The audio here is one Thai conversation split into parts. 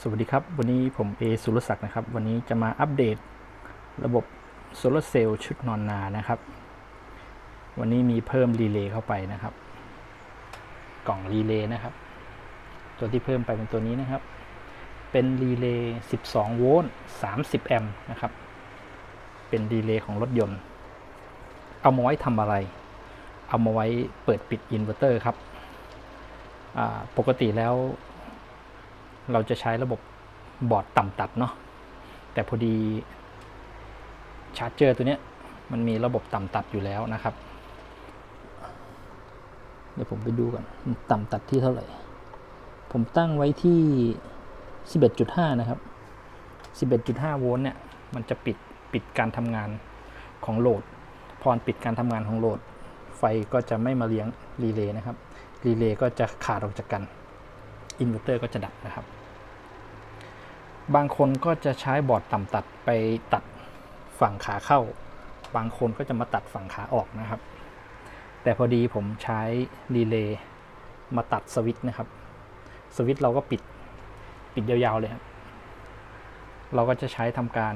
สวัสดีครับ วันนี้ผมเอสุรศักดิ์นะครับ วันนี้จะมาอัปเดตระบบโซลาเซลล์ชุดนอนนานะครับ วันนี้มีเพิ่มรีเลย์เข้าไปนะครับ กล่องรีเลย์นะครับ ตัวที่เพิ่มไปเป็นตัวนี้นะครับ เป็นรีเลย์ 12 โวลต์ 30 แอมป์นะครับ เป็นรีเลย์ของรถยนต์ เอามาไว้ทำอะไร เอามาไว้เปิดปิดอินเวอร์เตอร์ครับ ปกติแล้ว เราจะใช้ระบบบอร์ดต่ำตัดเนาะแต่พอดีชาร์จเจอร์ตัวเนี้ยมันมีระบบต่ำตัดอยู่แล้วนะครับ เดี๋ยวผมไปดูก่อนมันต่ำตัดที่เท่าไหร่ ผมตั้งไว้ที่ 11.5 นะครับ 11.5 โวลต์เนี่ย มันจะปิดปิดการทำงานของโหลด พอปิดการทำงานของโหลด ไฟก็จะไม่มาเลี้ยงรีเลย์นะครับ รีเลย์ก็จะขาดออกจากกัน อินเวอร์เตอร์ก็จะดับนะครับ บางคนก็จะใช้บอร์ดต่ำตัดไปตัดฝั่งขาเข้า บางคนก็จะมาตัดฝั่งขาออกนะครับ แต่พอดีผมใช้รีเลย์มาตัดสวิตช์นะครับ สวิตช์เราก็ปิดปิดยาวๆเลยครับ เราก็จะใช้ทำการ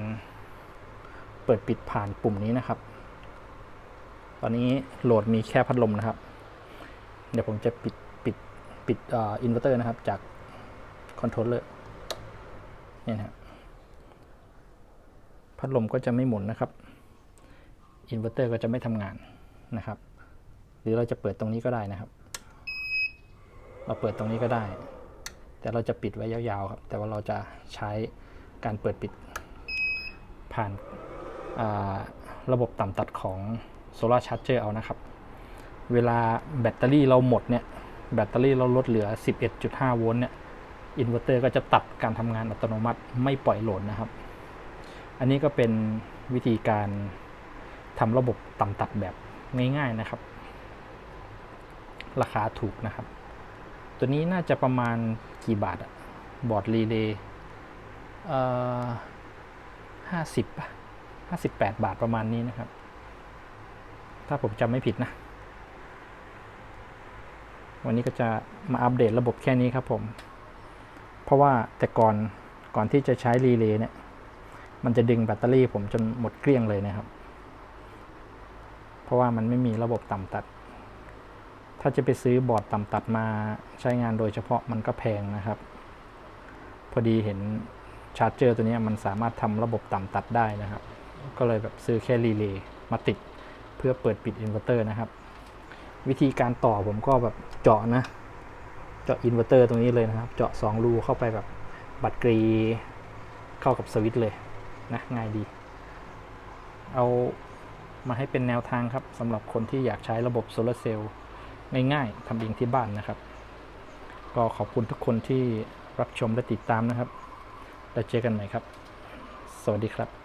เปิดปิดผ่านปุ่มนี้นะครับ ตอนนี้โหลดมีแค่พัดลมนะครับ เดี๋ยวผมจะปิด ปิดอินเวอร์เตอร์นะครับ จากคอนโทรลเลอร์นี่นะพัดลมก็จะไม่หมุนนะครับอินเวอร์เตอร์ก็จะไม่ทำงานนะครับ หรือเราจะเปิดตรงนี้ก็ได้นะครับ เราเปิดตรงนี้ก็ได้ แต่เราจะปิดไว้ยาวๆครับ แต่ว่าเราจะใช้การเปิดปิดผ่านาระบบต่ำตัดของ Solar Charger เอานะครับ เวลาแบตเตอรี่เราหมดเนี่ย แบตเตอรี่เราลดเหลือ 11.5 โวลต์เนี่ยอินเวอร์เตอร์ก็จะตัดการทำงานอัตโนมัติไม่ปล่อยโหลดนะครับ อันนี้ก็เป็นวิธีการทำระบบต่ำตัดแบบง่ายๆนะครับ ราคาถูกนะครับ ตัวนี้น่าจะประมาณกี่บาทอะบอร์ดรีเลย์เอ่อห้าสิบห้าสิบแปดบาทประมาณนี้นะครับ ถ้าผมจำไม่ผิดนะ วันนี้ก็จะมาอัปเดตระบบแค่นี้ครับผม เพราะว่าแต่ก่อนก่อนที่จะใช้รีเลย์เนี่ย มันจะดึงแบตเตอรี่ผมจนหมดเกลี้ยงเลยนะครับ เพราะว่ามันไม่มีระบบต่ำตัด ถ้าจะไปซื้อบอร์ดต่ำตัดมาใช้งานโดยเฉพาะมันก็แพงนะครับ พอดีเห็นชาร์จเจอร์ตัวนี้มันสามารถทำระบบต่ำตัดได้นะครับ ก็เลยแบบซื้อแค่รีเลย์มาติดเพื่อเปิดปิดอินเวอร์เตอร์นะครับ วิธีการต่อผมก็แบบเจาะนะ เจาะอินเวอร์เตอร์ตรงนี้เลยนะครับ เจาะ 2 รูเข้าไปแบบบัตรกรีเข้ากับสวิตช์เลยนะง่ายดี เอามาให้เป็นแนวทางครับสำหรับคนที่อยากใช้ระบบโซลาร์เซลล์ง่ายๆทำเองที่บ้านนะครับ ก็ขอบคุณทุกคนที่รับชมและติดตามนะครับ แล้วเจอกันใหม่ครับ สวัสดีครับ